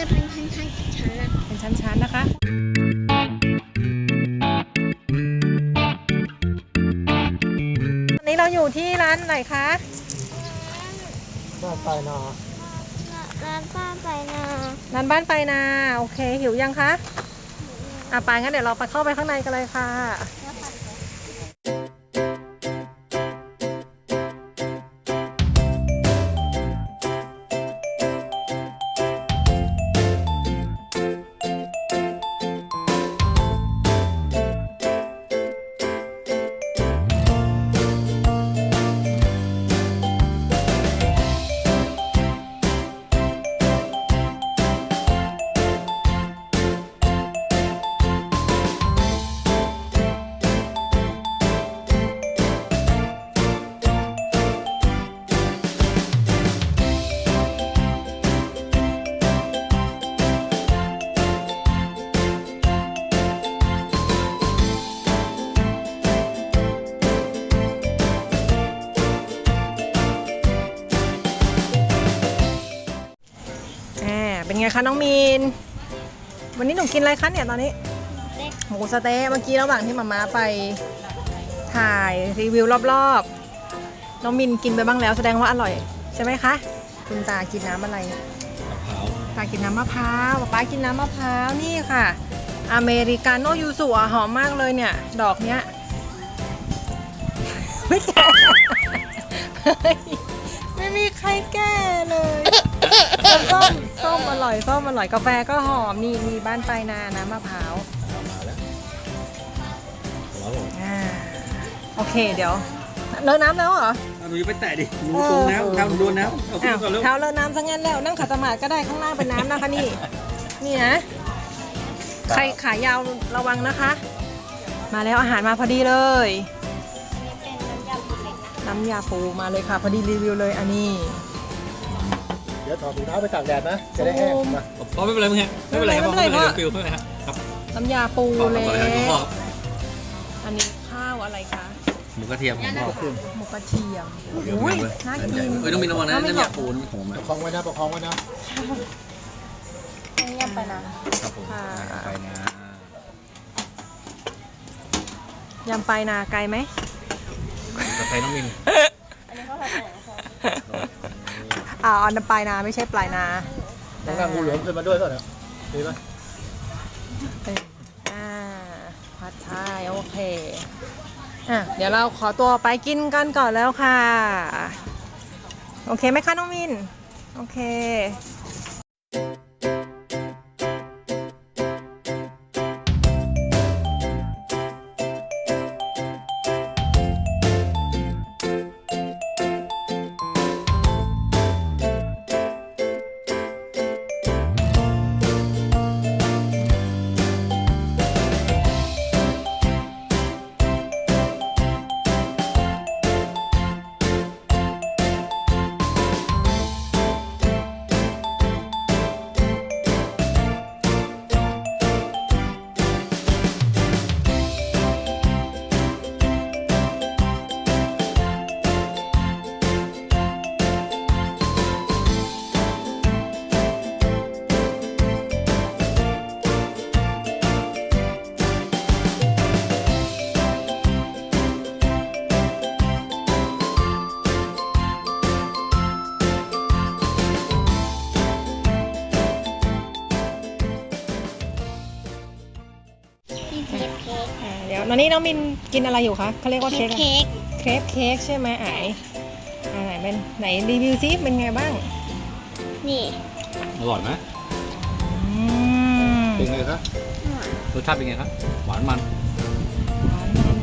จะเป็นชั้นชั้นชั้นนะเป็นชั้นๆนะคะตอนนี้เราอยู่ที่ร้านไหนคะ บ้านปลายนาร้านป้าไปนาร้านบ้านไปนา โอเค หิวยังคะ อะไปงั้นเดี๋ยวเราไปเข้าไปข้างในกันเลยค่ะ เป็นไงคะน้องมีน วันนี้หนูกินอะไรคะเนี่ยตอนนี้เด็กหมูสะเต๊ะเมื่อกี้ระหว่างที่มาม่าไปถ่ายรีวิวรอบๆ น้องมินกินไปบ้างแล้วแสดงว่าอร่อย ใช่ไหมคะ คุณตากินน้ำอะไร ตากินน้ำมะพร้าวป๊าป๊ากินน้ำมะพร้าวนี่ค่ะ อเมริกาโน่ยูสุอะหอมมากเลยเนี่ย ดอกเนี้ย ไม่แก่ ร่อยส้มอร่อยกาแฟก็หอมนี่มีบ้านปลายนาน้ำมะพร้าวอ่าโอเคเดี๋ยวเลอะน้ำแล้วเหรอเอาหนูจะไปแตะดิหนูตรงน้ำเท้าหนูโดนน้ำเอาขึ้อ้านวก่อนเร็วเท้าเลอะน้ำซะงั้นแล้ว นั่งขัดสมาธิก็ได้ข้างล่างเป็นน้ำนะคะนี่ นี่นะ ใครขายาวระวังนะคะ มาแล้วอาหารมาพอดีเลยนี่เป็นน้ำยำปูเล็กนะน้ำยาปูมาเลยค่ะ พอดีรีวิวเลยอันนี้เดี๋ยวถอดถุงเท้าไปตากแดดนะ จะได้แห้งมาพอไม่เป็นไรมึงฮะไม่เป็นไรครับไม่เป็นไรไม่เป็นไรพ่อฟิลไม่เป็นไรครับครับน้ำยาปูพ่อเลต่อเลยครับพ่อยอันนี้ข้าวอะไรคะหมูกระเทียมของพ่อหมูกระเทียมเดี๋ยวโอ้ยเดี๋ยวน่ากินเอ้ยต้องมีระวังนะเอาไม่น้ำยาบอกปูนี่มันหอมประอะคองไว้นะประคองไว้นะเงียบไปนะครับผมค่ะไปนะยำปลายนาไกลไหมกาแฟน้องมิน อันนี้เขาทำอะไรนะคะ อ่าอันนั้นปลายนาไม่ใช่ปลายนาต้องนั่งงูเหลือมขึ้นมาด้วยก็เนี่ยดีไหมเป็นอ่าผัดไทยโอเคอะเดี๋ยวเราขอตัวไปกินกันก่อนแล้วค่ะ โอเคไหมคะน้องมิน โอเค ตอนนี้น้องมินกินอะไรอยู่คะเขาเรียกว่าเค้เค้กกอะไรเค้กเครปเค้กใช่ไหมไออ่าไหนเป็นไหนรีวิวซิเป็นไงบ้างนี่อร่อยไหมอืมเป็นไงครับรสชาติเป็นไงครับหวานมันหวานมัน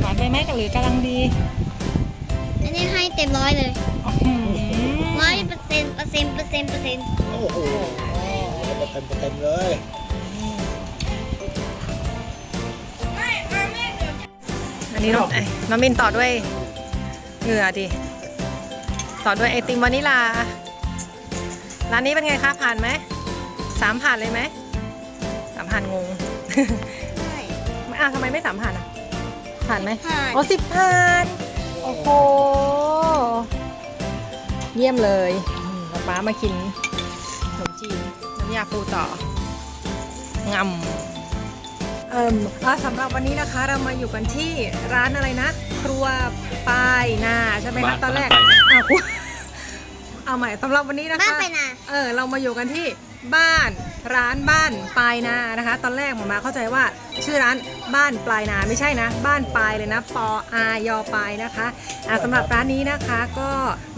หวานไปไหมกับหรือกำลังดีอันนี้ให้เต็มร้อยเลยอื้อหือร้อยเปอร์เซ็นต์เปอร์เซ็นต์เปอร์เซ็นต์เปอร์เซ็นต์โอ้โหเต็มเต็มเลย นนี้น้องไอ้น้องมินต่อด้วยเหงื่อดิ ต่อด้วยไอติมวานิลา ร้านนี้เป็นไงคะผ่านไหม สามผ่านเลยไหม สามผ่านงงใช่ไม่อ้าวทำไมไม่สามผ่านอะ ผ่านไหมผ่านอ๋อสิบผ่าน โอ้โห เยี่ยมเลยอืมป๊าป๊ามากินขนมจีนน้ำยาปูต่องำ เอิ่มอะสำหรับวันนี้นะคะเรามาอยู่กันที่ร้านอะไรนะ ครัวปลายนาใช่ไหมคะบ้านตอนแรกบ้านปลายนาอะอุ๊ยเอาใหม่สำหรับวันนี้นะคะ บ้านไปนา เออเรามาอยู่กันที่บ้าน ร้านบ้านปลายนานะคะ ตอนแรกหมอมาเข้าใจว่าชื่อร้านบ้านปลายนาไม่ใช่นะ บ้านปลายเลยนะปออายอปลายนะคะอ่าสำหรับร้านนี้นะคะก็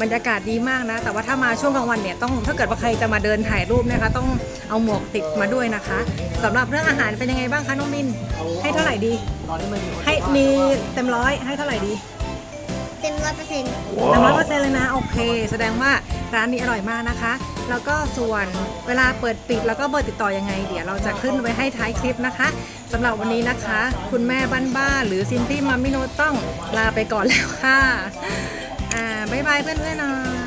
บรรยากาศดีมากนะ แต่ว่าถ้ามาช่วงกลางวันเนี่ยต้องถ้าเกิดว่าใครจะมาเดินถ่ายรูปนะคะ ต้องเอาหมวกติดมาด้วยนะคะสำหรับเรื่องอาหารเป็นยังไงบ้างคะน้องมินให้เท่าไหร่ดีตอนนี้มันมีคนให้มีเต็มร้อยให้เท่าไหร่ดีเต็มร้อยเปอร์เซ็นต์หนึ่งร้อยเปอร์เซ็นต์เลยนะโอเค แสดงว่า ร้านนี้อร่อยมากนะคะ แล้วก็ส่วนเวลาเปิดปิดแล้วก็เบอร์ติดต่อยังไง เดี๋ยวเราจะขึ้นไว้ให้ท้ายคลิปนะคะสำหรับวันนี้นะคะ คุณแม่บ้านๆหรือซินตี้มามิโนต้องลาไปก่อนแล้วค่ะ อ่าบ๊ายบายเพื่อนๆหน่อย